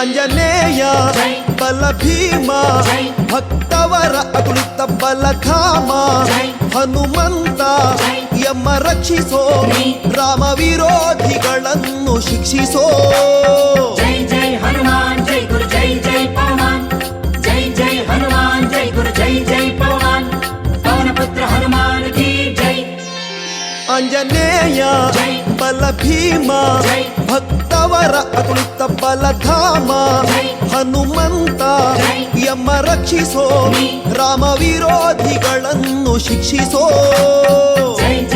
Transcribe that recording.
ಆಂಜನೇಯ ಜೈ. ಬಲ ಭೀಮ ಜೈ. ಭಕ್ತವರ ಅತುಳಿತ ಬಲಧಾಮ ಜೈ. ಹನುಮಂತ ಜೈ. ಯಮ ರಕ್ಷಿಸೋ ನೀ. ರಾಮ ವಿರೋಧಿಗಳನ್ನು ಶಿಕ್ಷಿಸೋ జై జై హనుమాన్ జై గురు జై జై పవమాన్ జై జై హనుమాన్ జై గురు జై జై పవమాన్ పవనపుత్ర హనుమాన్ కీ జై ಆಂಜನೇಯ ಜೈ. ಬಲ ಭೀಮ ಜೈ. ಭಕ್ತವರ ಅತುಳಿತ ಬಲಧಾಮ ಜೈ. ಹನುಮಂತ ಜೈ. ಯಮ ರಕ್ಷಿಸೋ ನೀ. ರಾಮ ವಿರೋಧಿಗಳನ್ನು ಶಿಕ್ಷಿಸೋ జై జై